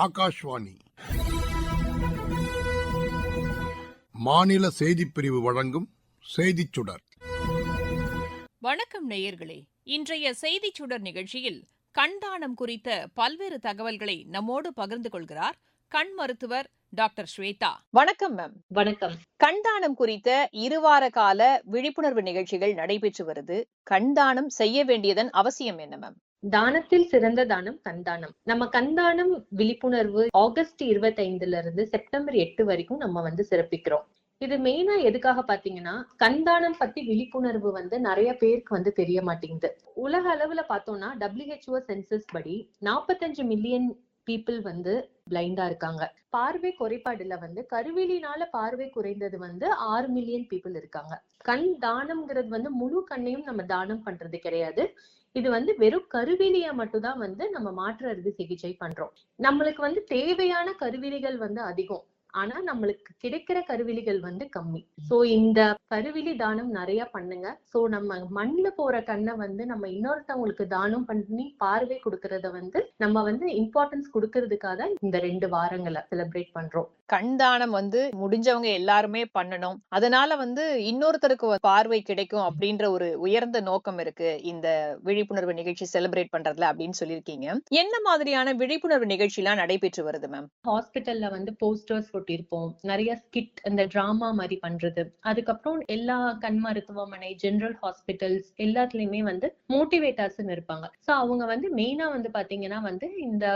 ஆகாஷ்வாணி. மாநில செய்திப் பிரிவு வழங்கும் செய்திச் சுடர். வணக்கம் நேயர்களே. இன்றைய செய்திச் சுடர் நிகழ்ச்சியில் கண் தானம் குறித்த பல்வேறு தகவல்களை நம்மோடு பகிர்ந்து கொள்கிறார் கண் மருத்துவர் டாக்டர் ஸ்வேதா. வணக்கம் மேம். வணக்கம். கண்தானம் குறித்த இருவார கால விழிப்புணர்வு நிகழ்ச்சிகள் நடைபெற்று வருது. கண்தானம் செய்ய வேண்டியதன் அவசியம் என்ன மேம்? தானத்தில் சிறந்த தானம் கண்தானம் நம்ம கண்தானம் விழிப்புணர்வு ஆகஸ்ட் இருபத்தி ஐந்துல இருந்து செப்டம்பர் எட்டு வரைக்கும் நம்ம வந்து சிறப்பிக்கிறோம். இது மெயினா எதுக்காக பாத்தீங்கன்னா கண்தானம் பத்தி விழிப்புணர்வு வந்து நிறைய பேருக்கு வந்து தெரிய மாட்டேங்குது. உலக அளவுல பார்த்தோம்னா டபிள்யூஹெச்ஓ சென்சஸ் படி நாற்பத்தஞ்சு மில்லியன் பீப்புள் வந்து பிளைண்டா இருக்காங்க. பார்வை குறைபாடுல வந்து கருவிலினால பார்வை குறைந்தது வந்து ஆறு மில்லியன் பீப்புள் இருக்காங்க. கண் தானம்ங்கிறது வந்து முழு கண்ணையும் நம்ம தானம் பண்றது கிடையாது. இது வந்து வெறும் கருவிலிய மட்டும்தான் வந்து நம்ம மாற்று அறுவை சிகிச்சை பண்றோம். நம்மளுக்கு வந்து தேவையான கருவிலிகள் வந்து அதிகம். ஆனா நம்மளுக்கு கிடைக்கிற கருவிலிகள் வந்து கம்மி. சோ இந்த கருவிலி தானம் நிறைய பண்ணுங்க. சோ நம்ம மண்ணுல போற கண்ணை வந்து நம்ம இன்னொருத்தவங்களுக்கு தானம் பண்ணி பார்வை கொடுக்கறத வந்து நம்ம வந்து இம்பார்ட்டன்ஸ் கொடுக்கறதுக்காக இந்த ரெண்டு வாரங்களை செலிப்ரேட் பண்றோம். கண்தானம் வந்து முடிஞ்சவங்க எல்லாருமே பண்ணணும். அதனால வந்து இன்னொருத்தருக்கு பார்வை கிடைக்கும் அப்படின்ற ஒரு உயர்ந்த நோக்கம் இருக்கு. இந்த விழிப்புணர்வு நிகழ்ச்சி செலிப்ரேட் பண்றதுல அப்படின்னு சொல்லியிருக்கீங்க. என்ன மாதிரியான விழிப்புணர்வு நிகழ்ச்சி எல்லாம் நடைபெற்று வருது மேம் ஹாஸ்பிட்டல்ல வந்து போஸ்டர்ஸ் ஒட்டியிருப்போம் நிறைய ஸ்கிட் இந்த டிராமா மாதிரி பண்றது. அதுக்கப்புறம் எல்லா கண் மருத்துவமனை ஜெனரல் ஹாஸ்பிட்டல்ஸ் எல்லாத்துலயுமே வந்து மோட்டிவேட்டர்ஸ் இருப்பாங்க. சோ அவங்க வந்து மெயினா வந்து பாத்தீங்கன்னா வந்து இந்த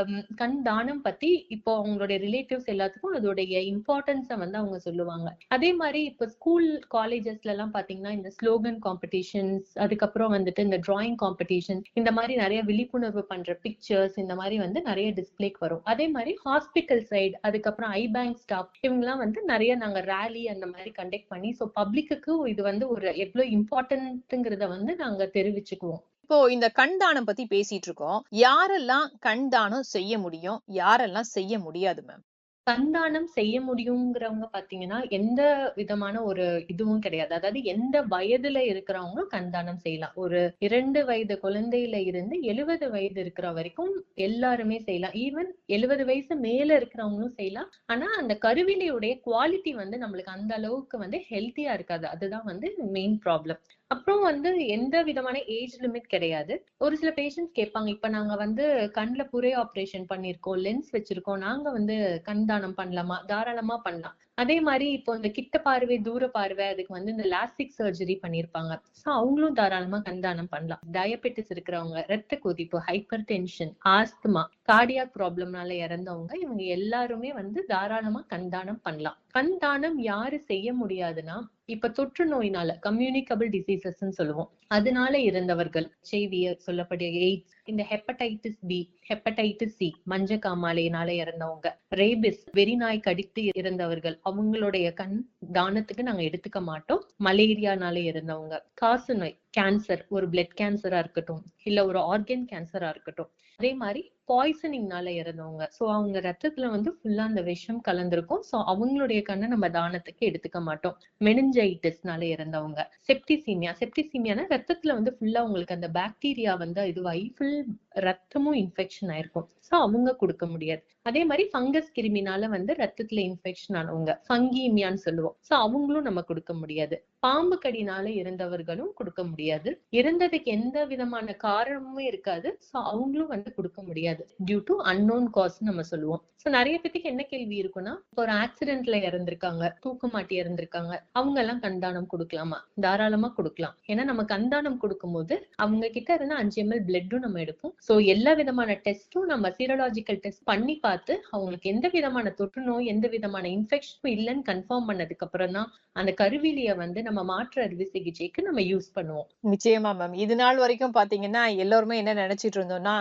கண் தானம் பத்தி இப்போ அவங்களுடைய ரிலேட்டிவ்ஸ் எல்லாத்துக்கும் அதோடைய இம்பார்ட்டன்ஸை வந்து அவங்க சொல்லுவாங்க. அதே மாதிரி இப்போ ஸ்கூல் காலேஜஸ்ல எல்லாம் பாத்தீங்கன்னா இந்த ஸ்லோகன் காம்படிஷன்ஸ் அதுக்கப்புறம் வந்துட்டு இந்த டிராயிங் காம்படிஷன் இந்த மாதிரி நிறைய விழிப்புணர்வு பண்ற பிக்சர்ஸ் இந்த மாதிரி வந்து நிறைய டிஸ்பிளேக்கு வரும். அதே மாதிரி ஹாஸ்பிட்டல் சைடு அதுக்கப்புறம் ஐ பேங்க் ஸ்டாப் இவங்கெல்லாம் வந்து நிறைய நாங்க ரேலி அந்த மாதிரி கண்டக்ட் பண்ணி ஸோ பப்ளிக்கு இது வந்து ஒரு எவ்வளவு இம்பார்ட்டன்ட்ங்கிறத வந்து நாங்க தெரிவிச்சுக்குவோம். இப்போ இந்த கண்தானம் பத்தி பேசிட்டு இருக்கோம். யாரெல்லாம் கண்தானம் செய்ய முடியும்? யாரெல்லாம் செய்ய முடியாது மேம் சந்தானம் செய்ய முடியுங்கிறவங்க பாத்தீங்கன்னா எந்த விதமான ஒரு இதுவும் கிடையாது. அதாவது எந்த வயதுல இருக்கிறவங்களும் கந்தானம் செய்யலாம். ஒரு இரண்டு வயது குழந்தையில இருந்து எழுபது வயது இருக்கிற வரைக்கும் எல்லாருமே செய்யலாம். ஈவன் எழுபது வயசு மேல இருக்கிறவங்களும் செய்யலாம். ஆனா அந்த கருவிலையுடைய குவாலிட்டி வந்து நம்மளுக்கு அந்த அளவுக்கு வந்து ஹெல்த்தியா இருக்காது. அதுதான் வந்து மெயின் ப்ராப்ளம் அப்புறம் வந்து எந்த விதமான ஏஜ் லிமிட் கிடையாது. ஒரு சில பேஷண்ட்ஸ் கேட்பாங்க இப்ப நாங்க வந்து கண்ல புரே ஆபரேஷன் பண்ணிருக்கோம் லென்ஸ் வச்சிருக்கோம் நாங்க வந்து கண் தானம் பண்ணலாமா? தாராளமா பண்ணலாம். அதே மாதிரி இப்போ இந்த கிட்ட பார்வை தூர பார்வை அதுக்கு வந்து இந்த லாஸ்டிக் சர்ஜரி பண்ணிருப்பாங்க. சோ அவங்களும் தாராளமா கண்தானம் பண்ணலாம். டயபெட்டிஸ் இருக்கிறவங்க ரத்த கொதிப்பு ஹைப்பர் டென்ஷன் ஆஸ்துமா கார்டியாக் ப்ராப்ளம்னால இறந்தவங்க இவங்க எல்லாருமே வந்து தாராளமா கண்தானம் பண்ணலாம். கண் தானம் யாரு செய்ய முடியாதுன்னா இப்ப தொற்று நோயினால கம்யூனிகபிள் டிசீசஸ் சொல்லுவோம். அதனால இருந்தவர்கள் செய்திய சொல்லப்படிய எய்ட்ஸ் இந்த ஹெப்படைட்டிஸ் பி ஹெப்படைட்டிஸ் சி மஞ்ச காமாலையினால இறந்தவங்க ரேபிஸ் வெறிநாய் கடித்து இறந்தவர்கள் அவங்களுடைய கண் தானத்துக்கு நாங்க எடுத்துக்க மாட்டோம். மலேரியானால இறந்தவங்க. காசு நோய். கேன்சர் ஒரு பிளட் கேன்சரா இருக்கட்டும் இல்ல ஒரு ஆர்கன் கேன்சரா இருக்கட்டும். அதே மாதிரி பாய்சனிங்னால இறந்தவங்க. சோ அவங்க ரத்தத்துல வந்து ஃபுல்லா அந்த விஷம் கலந்திருக்கும். சோ அவங்களுடைய கண்ணை நம்ம தானத்துக்கு எடுத்துக்க மாட்டோம். மெனிஞ்சைட்டிஸ்னால இறந்தவங்க. செப்டிசீமியா செப்டிசீமியானா ரத்தத்துல வந்து ஃபுல்லா உங்களுக்கு அந்த பாக்டீரியா வந்து இதுவாகி ஃபுல் ரத்தமும் இன்ஃபெக்ஷன் ஆயிருக்கும். ஸோ அவங்க கொடுக்க முடியாது. அதே மாதிரி ஃபங்கஸ் கிருமினால வந்து ரத்தத்துல இன்ஃபெக்ஷன் ஆனவங்க ஃபங்கீமியான்னு சொல்லுவோம். சோ அவங்களும் நம்ம கொடுக்க முடியாது. பாம்பு கடினால இறந்தவர்களும் கொடுக்க முடியாது. இறந்ததுக்கு எந்த விதமான காரணமும் இருக்காது. சோ அவங்களும் வந்து கொடுக்க முடியாது. டியூ டு அன்னோன் காஸ் நம்ம சொல்லுவோம். சோ நிறைய பேத்துக்கு என்ன கேள்வி இருக்குன்னா இப்போ ஒரு ஆக்சிடென்ட்ல இறந்திருக்காங்க தூக்கு மாட்டி இறந்திருக்காங்க அவங்க எல்லாம் கண்தானம் கொடுக்கலாமா? தாராளமா கொடுக்கலாம். ஏன்னா நம்ம கண்தானம் கொடுக்கும்போது அவங்க கிட்ட இருந்து அஞ்சு எம்எல் பிளட்டும் நம்ம எடுப்போம். சோ எல்லா விதமான டெஸ்டும் நம்ம சீரலாஜிக்கல் டெஸ்ட் பண்ணி பார்த்து அவங்களுக்கு எந்த விதமான தொற்று நோய் எந்த விதமான இன்ஃபெக்ஷனும் இல்லைன்னு கன்ஃபார்ம் பண்ணதுக்கு அப்புறம் தான் அந்த கருவிலிய வந்து நம்ம மாற்று அறுவை சிகிச்சைக்கு நம்ம யூஸ் பண்ணுவோம். நிச்சயமா மேம் இது நாள் வரைக்கும் பாத்தீங்கன்னா எல்லாருமே என்ன நினைச்சிட்டு இருந்தோம்னா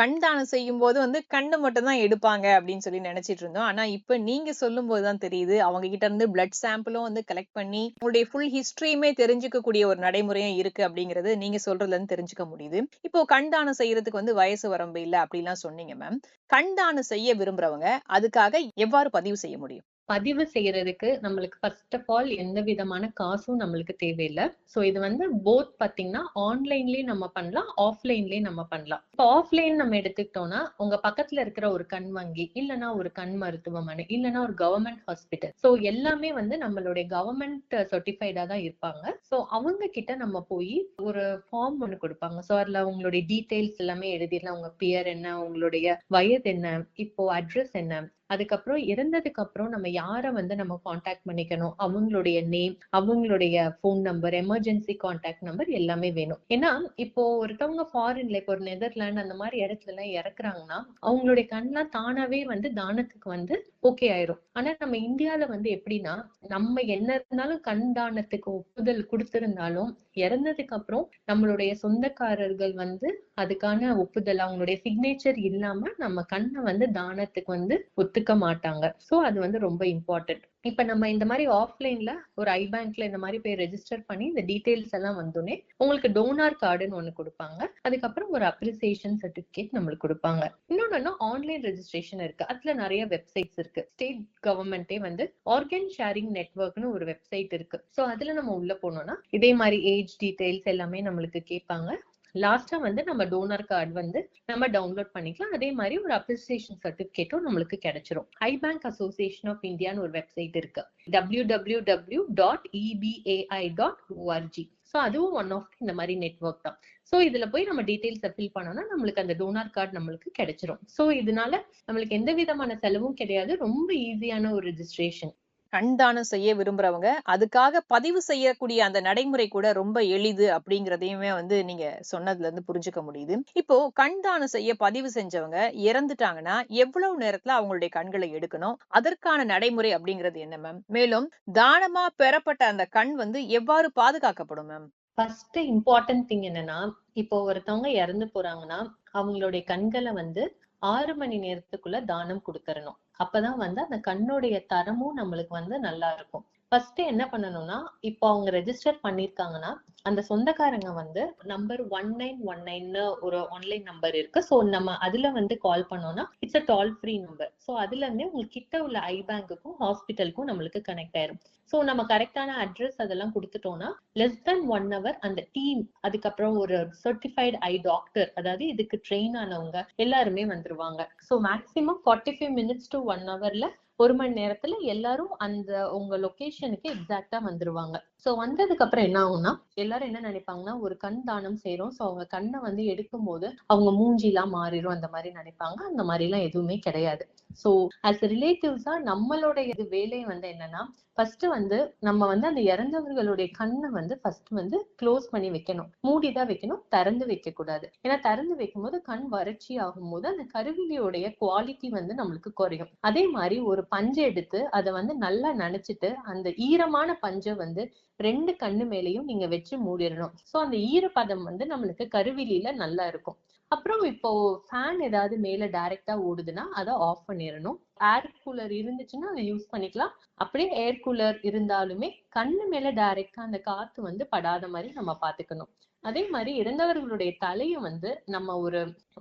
கண் தானம் செய்யும் போது வந்து கண்ணு மட்டும் தான் எடுப்பாங்க அப்படின்னு சொல்லி நினைச்சிட்டு இருந்தோம். ஆனா இப்ப நீங்க சொல்லும் போதுதான் தெரியுது. அவங்க கிட்ட இருந்து பிளட் சாம்பிளும் வந்து கலெக்ட் பண்ணி உங்களுடைய ஃபுல் ஹிஸ்டரியுமே தெரிஞ்சுக்கக்கூடிய ஒரு நடைமுறையும் இருக்கு அப்படிங்கறது நீங்க சொல்றதுல இருந்து தெரிஞ்சுக்க முடியுது. இப்போ கண் தானம் செய்யறதுக்கு வந்து வயசு வரம்பு இல்லை அப்படிலாம் சொன்னீங்க மேம் கண் தானம் செய்ய விரும்புறவங்க அதுக்காக எவ்வாறு பதிவு செய்ய முடியும்? பதிவு செய்யறதுக்கு நம்மளுக்கு ஃபர்ஸ்ட் ஆஃப் ஆல் எந்த விதமான காசும் நம்மளுக்கு தேவையில்லை. ஸோ இது வந்து போத் பார்த்தீங்கன்னா ஆன்லைன்லயே நம்ம பண்ணலாம் ஆஃப்லைன்லயே நம்ம பண்ணலாம். இப்போ ஆஃப்லைன் நம்ம எடுத்துக்கிட்டோம்னா உங்க பக்கத்துல இருக்கிற ஒரு கண் வங்கி இல்லைன்னா ஒரு கண் மருத்துவமனை இல்லைன்னா ஒரு கவர்மெண்ட் ஹாஸ்பிட்டல் ஸோ எல்லாமே வந்து நம்மளுடைய கவர்மெண்ட் சர்டிஃபைடா தான் இருப்பாங்க. ஸோ அவங்க கிட்ட நம்ம போய் ஒரு ஃபார்ம் ஒன்று கொடுப்பாங்க. ஸோ அதில் உங்களுடைய டீட்டெயில்ஸ் எல்லாமே எழுதிடலாம். உங்க பேர் என்ன உங்களுடைய வயது என்ன இப்போ அட்ரஸ் என்ன அதுக்கப்புறம் இறந்ததுக்கு அப்புறம் நம்ம யாரை வந்து நம்ம காண்டாக்ட் பண்ணிக்கணும்? அவங்களுடைய நேம் அவங்களுடைய phone number emergency contact number எல்லாமே வேணும். ஏன்னா இப்போ ஒருத்தவங்க ஃபாரின்ல இப்போ ஒரு நெதர்லாண்ட் அந்த மாதிரி இடத்துல எல்லாம் இறக்குறாங்கன்னா அவங்களுடைய கண்ணெல்லாம் தானாவே வந்து தானத்துக்கு வந்து ஓகே ஆயிரும். ஆனா நம்ம இந்தியால வந்து எப்படின்னா நம்ம என்ன இருந்தாலும் கண் தானத்துக்கு ஒப்புதல் கொடுத்திருந்தாலும் இறந்ததுக்கு அப்புறம் நம்மளுடைய சொந்தக்காரர்கள் வந்து அதுக்கான ஒப்புதல் அவங்களுடைய சிக்னேச்சர் இல்லாம நம்ம கண்ணை வந்து தானத்துக்கு வந்து ஒத்து கத்துக்க மாட்டாங்க. சோ அது வந்து ரொம்ப இம்பார்ட்டன்ட் இப்ப நம்ம இந்த மாதிரி ஆஃப்லைன்ல ஒரு ஐ பேங்க்ல இந்த மாதிரி போய் ரெஜிஸ்டர் பண்ணி இந்த டீடைல்ஸ் எல்லாம் வந்தோடனே உங்களுக்கு டோனார் கார்டுன்னு ஒண்ணு கொடுப்பாங்க. அதுக்கப்புறம் ஒரு அப்ரிசியேஷன் சர்டிபிகேட் நம்மளுக்கு கொடுப்பாங்க. இன்னொன்னு ஆன்லைன் ரெஜிஸ்ட்ரேஷன் இருக்கு. அதுல நிறைய வெப்சைட்ஸ் இருக்கு. ஸ்டேட் கவர்மெண்டே வந்து ஆர்கன் ஷேரிங் நெட்ஒர்க்னு ஒரு வெப்சைட் இருக்கு. சோ அதுல நம்ம உள்ள போனோம்னா இதே மாதிரி ஏஜ் டீடைல்ஸ் எல்லாமே நம்மளுக்கு கேட்பாங்க. லாஸ்டா வந்து நம்ம டோனர் கார்டு வந்து நம்ம டவுன்லோட் பண்ணிக்கலாம். அதே மாதிரி ஒரு அப்ரிசியேஷன் சர்டிபிகேட்டும் நம்மளுக்கு கிடைச்சிரும். ஐ பேங்க் அசோசியேஷன் ஆஃப் இந்தியான்னு ஒரு வெப்சைட் இருக்கு. W W W dot EPAI dot ORG so அதுவும் ஒன் ஆஃப் இந்த மாதிரி நெட்ஒர்க் தான். ஸோ இதுல போய் நம்ம டீடைல்ஸை ஃபில் பண்ணோம்னா நம்மளுக்கு அந்த டோனார் கார்டு நம்மளுக்கு கிடைச்சிரும். ஸோ இதனால நம்மளுக்கு எந்த விதமான செலவும் கிடையாது. ரொம்ப ஈஸியான ஒரு ரிஜிஸ்ட்ரேஷன் கண்தானம் செய்ய விரும்புறவங்க அதுக்காக பதிவு செய்யக்கூடிய அந்த நடைமுறை கூட ரொம்ப எளிது அப்படிங்கிறதையுமே வந்து நீங்க சொன்னதுல இருந்து புரிஞ்சுக்க முடியுது. இப்போ கண்தானம் செய்ய பதிவு செஞ்சவங்க இறந்துட்டாங்கன்னா எவ்வளவு நேரத்துல அவங்களுடைய கண்களை எடுக்கணும்? அதற்கான நடைமுறை அப்படிங்கிறது என்ன மேம் மேலும் தானமா பெறப்பட்ட அந்த கண் வந்து எவ்வாறு பாதுகாக்கப்படும் மேம் ஃபர்ஸ்ட் இம்பார்ட்டன்ட் திங் என்னன்னா இப்போ ஒருத்தவங்க இறந்து போறாங்கன்னா அவங்களுடைய கண்களை வந்து ஆறு மணி நேரத்துக்குள்ள தானம் கொடுத்துடணும் அப்பதான் வந்து அந்த கண்ணுடைய தரமும் நம்மளுக்கு வந்து நல்லா இருக்கும். ஃபர்ஸ்ட் என்ன பண்ணணும்னா இப்போ அவங்க ரெஜிஸ்டர் பண்ணிருக்காங்கன்னா அந்த சொந்தக்காரங்க வந்து நம்பர் ஒன் நைன் ஒன் நைன்னு ஒரு ஆன்லைன் நம்பர் இருக்கு. ஸோ நம்ம அதுல வந்து கால் பண்ணோம்னா it's a toll free number so அதுல இருந்தே உங்களுக்கு கிட்ட உள்ள ஐ பேங்க்குக்கும் ஹாஸ்பிட்டலுக்கும் நம்மளுக்கு கனெக்ட் ஆயிரும். ஸோ நம்ம கரெக்டான அட்ரஸ் அதெல்லாம் கொடுத்துட்டோம்னா லெஸ் தென் ஒன் ஹவர் அந்த டீம் அதுக்கப்புறம் ஒரு சர்டிஃபைடு ஐ டாக்டர் அதாவது இதுக்கு ட்ரெயின் ஆனவங்க எல்லாருமே வந்துருவாங்க. So maximum forty five minutes to one ஹவர்ல ஒரு மணி நேரத்துல எல்லாரும் அந்த உங்க லொகேஷனுக்கு எக்ஸாக்டா வந்துருவாங்க. சோ வந்ததுக்கு அப்புறம் என்ன ஆகும்னா எல்லாரும் என்ன நினைப்பாங்கன்னா ஒரு கண் தானம் செய்யறோம் சோ அவங்க கண்ணை வந்து எடுக்கும் போது அவங்க மூஞ்சிலாம் மாறிடும் அந்த மாதிரி நினைப்பாங்க. அந்த மாதிரி எல்லாம் எதுவுமே கிடையாது. சோ அஸ் ரிலேட்டிவ்ஸா நம்மளோட இது வேலை வந்து என்னன்னா ஃபர்ஸ்ட் வந்து நம்ம வந்து அந்த இறந்தவர்களுடைய கண்ணை வந்து ஃபர்ஸ்ட் வந்து க்ளோஸ் பண்ணி வைக்கணும். மூடிதான் வைக்கணும் திறந்து வைக்க கூடாது ஏன்னா திறந்து வைக்கும் போது கண் வறட்சி ஆகும்போது அந்த கருவிலியோடைய குவாலிட்டி வந்து நம்மளுக்கு குறையும். அதே மாதிரி ஒரு பஞ்சை எடுத்து அதை வந்து நல்லா நனைச்சிட்டு அந்த ஈரமான பஞ்சை வந்து ரெண்டு கண்ணு மேலையும் நீங்க வச்சு மூடிடணும். சோ அந்த ஈரப்பதம் வந்து நம்மளுக்கு கருவிலியில நல்லா இருக்கும். அப்புறம் இப்போ ஃபேன் ஏதாவது மேல டைரக்டா ஓடுதுன்னா அதை ஆஃப் பண்ணிடணும். ஏர் கூலர் இருந்துச்சுன்னா அதை யூஸ் பண்ணிக்கலாம். அப்படியே ஏர் கூலர் இருந்தாலுமே கண்ணு மேல டைரக்டா அந்த காத்து வந்து படாத மாதிரி நம்ம பாத்துக்கணும் அதே மாதிரி இறந்தவர்களுடைய தலையை வந்து நம்ம ஒரு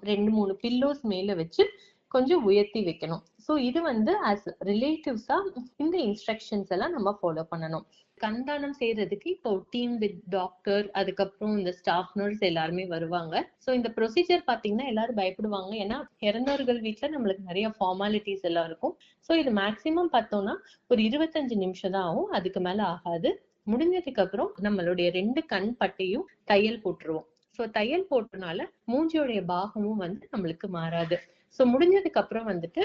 ரெண்டு மூணு பில்லோஸ் மேல வச்சு கொஞ்சம் உயர்த்தி வைக்கணும். ஸோ இது வந்து ஆஸ் ரிலேட்டிவ்ஸா இந்த இன்ஸ்ட்ரக்ஷன்ஸ் எல்லாம் நம்ம ஃபாலோ பண்ணணும். கண்தானம் செய்யறதுக்கு இப்போ டீம் வித் டாக்டர் அதுக்கப்புறம் இந்த ஸ்டாஃப் நர்ஸ் எல்லாருமே வருவாங்க. ஸோ இந்த ப்ரொசீஜர் பாத்தீங்கன்னா எல்லாரும் பயப்படுவாங்க. ஏன்னா இறந்தவர்கள் வீட்டுல நம்மளுக்கு நிறைய ஃபார்மாலிட்டிஸ் எல்லாம் இருக்கும். ஸோ இது மேக்சிமம் பார்த்தோம்னா ஒரு இருபத்தஞ்சு நிமிஷம் தான் ஆகும். அதுக்கு மேல ஆகாது. முடிஞ்சதுக்கு அப்புறம் நம்மளுடைய ரெண்டு கண் பட்டையும் தையல் போட்டுருவோம். ஸோ தையல் போட்டனால மூஞ்சியோடைய பாகமும் வந்து நம்மளுக்கு மாறாது. ஸோ முடிஞ்சதுக்கு அப்புறம் வந்துட்டு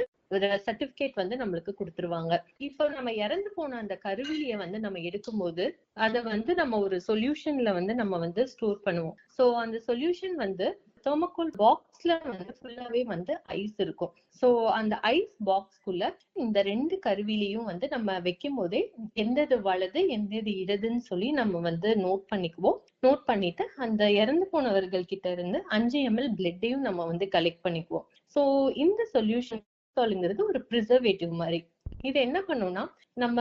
சர்டிபிகேட் வந்து நம்மளுக்கு கொடுத்துருவாங்க. இப்போ நம்ம இறந்து போன அந்த கருவிலிய வந்து நம்ம எடுக்கும்போது அதை வந்து நம்ம ஒரு சொல்யூஷன்ல வந்து நம்ம வந்து ஸ்டோர் பண்ணுவோம். ஸோ அந்த சொல்யூஷன் வந்து தெர்மோகோல் பாக்ஸ்ல வந்து ஃபுல்லாவே வந்து ஐஸ் இருக்கும். சோ அந்த ஐஸ் பாக்ஸ்க்குள்ள இந்த ரெண்டு கருவிலையும் வந்து நம்ம வைக்கும் போதே எந்தது வலது எந்தது இடதுன்னு சொல்லி நம்ம வந்து நோட் பண்ணிக்குவோம். நோட் பண்ணிட்டு அந்த இறந்து போனவர்கள் கிட்ட இருந்து அஞ்சு எம்எல் பிளட்டையும் நம்ம வந்து கலெக்ட் பண்ணிக்குவோம். சோ இந்த சொல்யூஷன் சொல்லுங்கிறது ஒரு ப்ரிசர்வேட்டிவ் மாதிரி. இது என்ன பண்ணும்னா நம்ம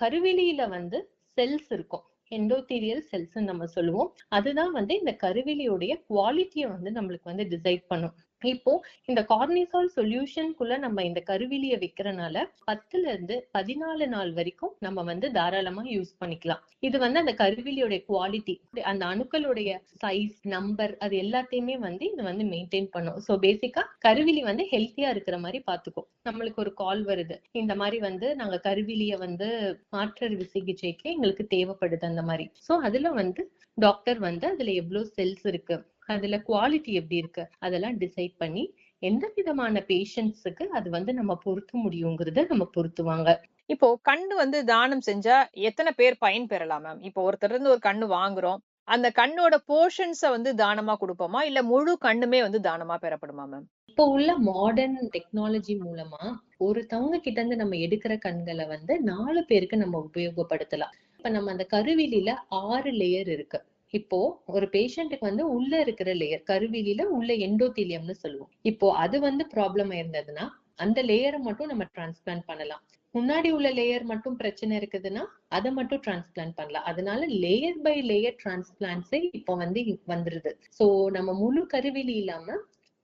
கருவிலியில வந்து செல்ஸ் இருக்கும். எண்டோதீரியல் செல்ஸ் நம்ம சொல்லுவோம். அதுதான் வந்து இந்த கருவிலியுடைய குவாலிட்டியை வந்து நம்மளுக்கு வந்து டிசைட் பண்ணும். இப்போ இந்த கார்னிசால் சொல்யூஷனுக்குள்ள நம்ம இந்த கருவிலிய வைக்கிறனால பத்துல இருந்து பதினாலு நாள் வரைக்கும் நம்ம வந்து தாராளமா யூஸ் பண்ணிக்கலாம். இது வந்து அந்த கருவிலியோட குவாலிட்டி அந்த அணுக்களுடைய சைஸ் நம்பர் அது எல்லாத்தையுமே வந்து இது வந்து மெயின்டைன் பண்ணும். சோ பேசிக்கா கருவிலி வந்து ஹெல்த்தியா இருக்கிற மாதிரி பாத்துக்கும் நம்மளுக்கு ஒரு கால் வருது. இந்த மாதிரி வந்து நாங்க கருவிலிய வந்து மாற்றறிவு சிகிச்சைக்கு எங்களுக்கு தேவைப்படுது அந்த மாதிரி. சோ அதுல வந்து டாக்டர் வந்து அதுல எவ்வளவு செல்ஸ் இருக்கு? அதுல குவாலிட்டி எப்படி இருக்கு அதெல்லாம் டிசைட் பண்ணி எந்த விதமான பேஷண்ட்ஸுக்கு அது வந்து நம்ம பொருத்த முடியுங்கிறத நம்ம பொருத்துவாங்க. இப்போ கண்ணு வந்து தானம் செஞ்சா எத்தனை பேர் பயன் பெறலாம் மேம் இப்போ ஒருத்தர் இருந்து ஒரு கண்ணு வாங்குறோம் அந்த கண்ணோட போர்ஷன்ஸ வந்து தானமா கொடுப்போமா? இல்ல முழு கண்ணுமே வந்து தானமா பெறப்படுமா மேம் இப்போ உள்ள மாடர்ன் டெக்னாலஜி மூலமா ஒருத்தவங்க கிட்ட இருந்து நம்ம எடுக்கிற கண்களை வந்து நாலு பேருக்கு நம்ம உபயோகப்படுத்தலாம். இப்ப நம்ம அந்த கருவிலில ஆறு லேயர் இருக்கு. இப்போ ஒரு பேஷண்ட்டுக்கு வந்து உள்ள இருக்கிற லேயர் கருவிலியில உள்ள எண்டோத்தீலியம்னு சொல்லுவோம். இப்போ அது வந்து ப்ராப்ளம் இருந்ததுன்னா அந்த லேயரை மட்டும் நம்ம டிரான்ஸ்பிளான்ட் பண்ணலாம். முன்னாடி உள்ள லேயர் மட்டும் பிரச்சனை இருக்குதுன்னா அதை மட்டும் டிரான்ஸ்பிளான்ட் பண்ணலாம். அதனால லேயர் பை லேயர் டிரான்ஸ்பிளான்ஸே இப்போ வந்து வந்துருது. சோ நம்ம முழு கருவிலி இல்லாம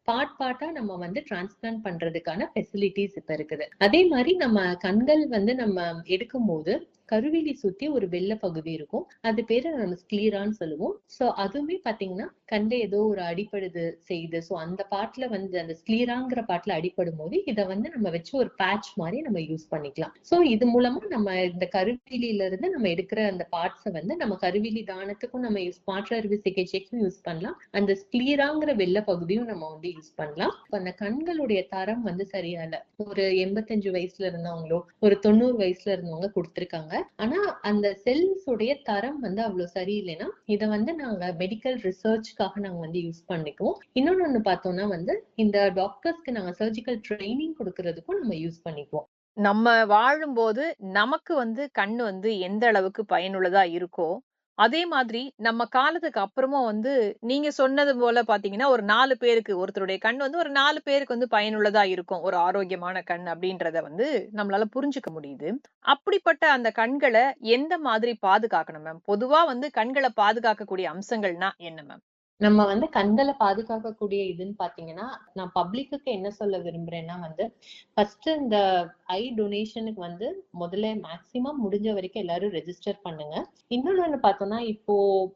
பார்ட் பார்ட்டா நம்ம வந்து டிரான்ஸ்பிளான்ட் பண்றதுக்கான ஃபெசிலிட்டிஸ் இப்ப இருக்குது. அதே மாதிரி நம்ம கண்கள் வந்து நம்ம எடுக்கும் போது கருவிலி சுத்தி ஒரு வெள்ளை பகுதி இருக்கும். அது பேரு நம்ம ஸ்க்ளீரான்னு சொல்லுவோம். சோ அதுவுமே பாத்தீங்கன்னா கண்ட ஏதோ ஒரு அடிப்படுது செய்யுது சோ அந்த பாட்டுல வந்து அந்த ஸ்க்ளீராங்கிற பாட்டுல அடிப்படும் போது இதை வந்து நம்ம வச்சு ஒரு பேட்ச் மாதிரி நம்ம யூஸ் பண்ணிக்கலாம். சோ இது மூலமா நம்ம இந்த கருவிலியில இருந்து நம்ம எடுக்கிற அந்த பார்ட்ஸை வந்து நம்ம கருவிலி தானத்துக்கும் நம்ம யூஸ் மாற்று அறுவை சிகிச்சைக்கும் யூஸ் பண்ணலாம். அந்த ஸ்க்ளீராங்கிற வெள்ளை பகுதியும் நம்ம வந்து யூஸ் பண்ணலாம். அந்த கண்களுடைய தரம் வந்து சரியா இல்ல ஒரு எண்பத்தஞ்சு வயசுல இருந்தவங்களோ ஒரு தொண்ணூறு வயசுல இருந்தவங்க கொடுத்திருக்காங்க. ஆனா அந்த செல்ஸ் உடைய தரம் வந்து அவ்வளவு சரியில்லைன்னா இதை வந்து நாங்க மெடிக்கல் ரிசர்ச்காக நாங்க வந்து யூஸ் பண்ணிக்குவோம். இன்னொன்னு ஒண்ணு பார்த்தோம்னா வந்து இந்த டாக்டர்ஸ்க்கு நாங்க சர்ஜிக்கல் ட்ரைனிங் கொடுக்கறதுக்கும் நம்ம யூஸ் பண்ணிக்குவோம். நம்ம வாழும்போது நமக்கு வந்து கண்ணு வந்து எந்த அளவுக்கு பயனுள்ளதா இருக்கோ அதே மாதிரி நம்ம காலத்துக்கு அப்புறமும் வந்து நீங்க சொன்னது போல பாத்தீங்கன்னா ஒரு நாலு பேருக்கு ஒருத்தருடைய கண் வந்து ஒரு நாலு பேருக்கு வந்து பயனுள்ளதா இருக்கும். ஒரு ஆரோக்கியமான கண் அப்படின்றத வந்து நம்மளால புரிஞ்சுக்க முடியுது. அப்படிப்பட்ட அந்த கண்களை எந்த மாதிரி பாதுகாக்கணும் மேம்? பொதுவா வந்து கண்களை பாதுகாக்கக்கூடிய அம்சங்கள்னா என்ன மேம்? நம்ம வந்து கண்களை பாதுகாக்கக்கூடிய இதுன்னு பாத்தீங்கன்னா நான் பப்ளிக்கு என்ன சொல்ல விரும்புறேன்னா வந்து ஃபர்ஸ்ட் இந்த ஐ டொனேஷனுக்கு வந்து முதல்ல மேக்சிமம் முடிஞ்ச வரைக்கும் எல்லாரும் ரெஜிஸ்டர் பண்ணுங்க. இன்னொன்னு பார்த்தோம்னா இப்போ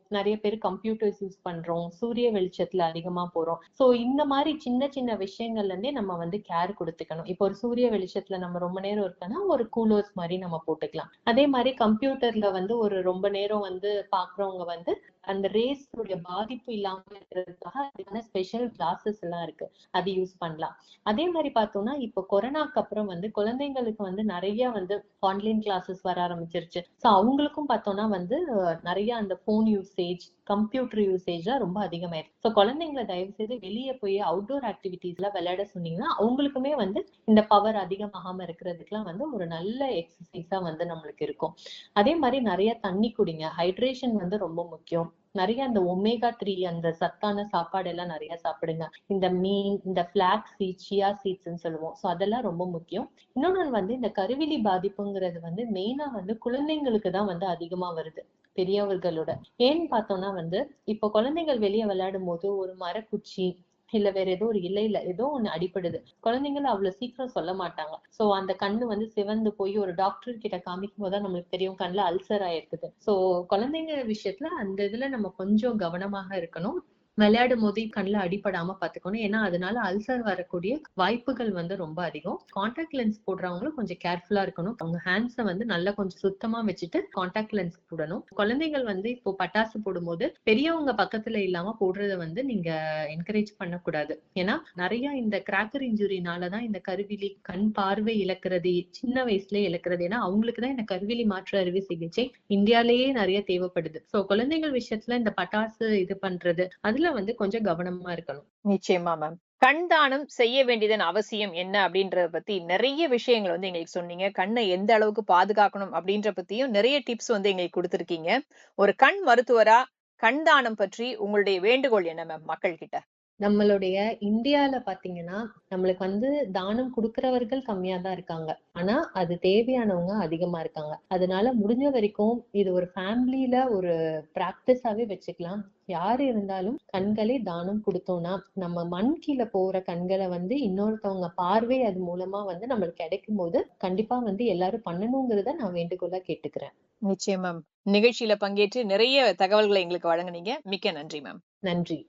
நிறைய பேர் கம்ப்யூட்டர்ஸ் யூஸ் பண்றோம் சூரிய வெளிச்சத்துல அதிகமா போறோம். சோ இந்த மாதிரி சின்ன சின்ன விஷயங்கள்ல இருந்தே நம்ம வந்து கேர் கொடுத்துக்கணும். இப்போ ஒரு சூரிய வெளிச்சத்துல நம்ம ரொம்ப நேரம் இருக்கோம்னா ஒரு கூலர்ஸ் மாதிரி நம்ம போட்டுக்கலாம். அதே மாதிரி கம்ப்யூட்டர்ல வந்து ஒரு ரொம்ப நேரம் வந்து பாக்குறவங்க வந்து அந்த ரேஸ் உடைய பாதிப்பு இல்லாம இருக்கிறதுக்காக அதுக்கான ஸ்பெஷல் கிளாஸஸ் எல்லாம் இருக்கு. அது யூஸ் பண்ணலாம். அதே மாதிரி பார்த்தோம்னா இப்போ கொரோனாக்கு அப்புறம் வந்து குழந்தைங்களுக்கு வந்து நிறைய வந்து ஆன்லைன் கிளாஸஸ் வர ஆரம்பிச்சிருச்சு. ஸோ அவங்களுக்கும் பார்த்தோம்னா வந்து நிறைய அந்த ஃபோன் யூசேஜ் கம்ப்யூட்டர் யூசேஜ்லாம் ரொம்ப அதிகமாயிருக்கு. ஸோ குழந்தைங்களை தயவு செய்து வெளியே போய் அவுட்டோர் ஆக்டிவிட்டீஸ்ல விளையாட சொன்னீங்கன்னா அவங்களுக்குமே வந்து இந்த பவர் அதிகமாகாம இருக்கிறதுக்குலாம் வந்து ஒரு நல்ல எக்ஸசைஸா வந்து நம்மளுக்கு இருக்கும். அதே மாதிரி நிறைய தண்ணி குடிங்க. ஹைட்ரேஷன் வந்து ரொம்ப முக்கியம். நிறைய அந்த ஒமேகா த்ரீ அந்த சத்தான சாப்பாடு எல்லாம் நிறைய சாப்பிடுங்க. இந்த மீன் இந்த பிளாக் சீட் சியா சீட்ஸ்ன்னு சொல்லுவோம். ஸோ அதெல்லாம் ரொம்ப முக்கியம். இன்னொன்னு வந்து இந்த கருவிலி பாதிப்புங்கிறது வந்து மெயினா வந்து குழந்தைங்களுக்கு தான் வந்து அதிகமா வருது பெரியவர்களோட. ஏன்னு பார்த்தோம்னா வந்து இப்போ குழந்தைகள் வெளியே விளையாடும் போது ஒரு மரக்குச்சி இல்ல வேற ஏதோ ஒரு இலையில ஏதோ ஒண்ணு அடிபடுது. குழந்தைங்கள அவ்வளவு சீக்கிரம் சொல்ல மாட்டாங்க. சோ அந்த கண்ணு வந்து சிவந்து போய் ஒரு டாக்டர் கிட்ட காமிக்கும் போதுதான் நம்மளுக்கு தெரியும் கண்ணுல அல்சர் ஆயிருக்குது. சோ குழந்தைங்க விஷயத்துல அந்த இதுல நம்ம கொஞ்சம் கவனமாக இருக்கணும். விளையாடும் போது கண்ணில் அடிபடாம பாத்துக்கணும். ஏன்னா அதனால அல்சர் வரக்கூடிய வாய்ப்புகள் வந்து ரொம்ப அதிகம். காண்டாக்ட் லென்ஸ் போடுறவங்களும் கொஞ்சம் கேர்ஃபுல்லா இருக்கணும். அவங்க ஹேண்ட்ஸை வந்து நல்லா கொஞ்சம் சுத்தமா வச்சுட்டு காண்டாக்ட் லென்ஸ் போடணும். குழந்தைகள் வந்து இப்போ பட்டாசு போடும்போது பெரியவங்க பக்கத்துல இல்லாம போடுறத வந்து நீங்க என்கரேஜ் பண்ணக்கூடாது. ஏன்னா நிறைய இந்த கிராக்கர் இன்ஜுரினாலதான் இந்த கருவிலி கண் பார்வை இழக்கிறது சின்ன வயசுல இழக்கிறது. ஏன்னா அவங்களுக்கு தான் இந்த கருவிலி மாற்று அறுவை சிகிச்சை இந்தியாலேயே நிறைய தேவைப்படுது. சோ குழந்தைகள் விஷயத்துல இந்த பட்டாசு இது பண்றது அதுல வந்து கொஞ்சம் கவனமா இருக்கணும். நிச்சயமா மேம் கண் தானம் செய்ய வேண்டியதன் அவசியம் என்ன அப்படின்றத பத்தி நிறைய விஷயங்கள் வந்து எங்களுக்கு சொன்னீங்க. கண்ணை எந்த அளவுக்கு பாதுகாக்கணும் அப்படின்ற பத்தியும் நிறைய டிப்ஸ் வந்து எங்களுக்கு கொடுத்துருக்கீங்க. ஒரு கண் மருத்துவரா கண் தானம் பற்றி உங்களுடைய வேண்டுகோள் என்ன மேம் மக்கள் கிட்ட நம்மளுடைய இந்தியால பாத்தீங்கன்னா நம்மளுக்கு வந்து தானம் கொடுக்கறவர்கள் கம்மியா தான் இருக்காங்க. ஆனா அது தேவையானவங்க அதிகமா இருக்காங்க. அதனால முடிஞ்ச வரைக்கும் இது ஒரு ஃபேமிலியில ஒரு பிராக்டிஸாவே வச்சுக்கலாம். யாரு இருந்தாலும் கண்களை தானம் கொடுத்தோம்னா நம்ம மண் கீழே போற கண்களை வந்து இன்னொருத்தவங்க பார்வை அது மூலமா வந்து நம்மளுக்கு கிடைக்கும் போது கண்டிப்பா வந்து எல்லாரும் பண்ணணுங்கிறத நான் வேண்டுகோளா கேட்டுக்கிறேன். நிச்சயம் மேம். நிகழ்ச்சியில பங்கேற்று நிறைய தகவல்களை எங்களுக்கு வழங்குனீங்க. மிக்க நன்றி மேம். நன்றி.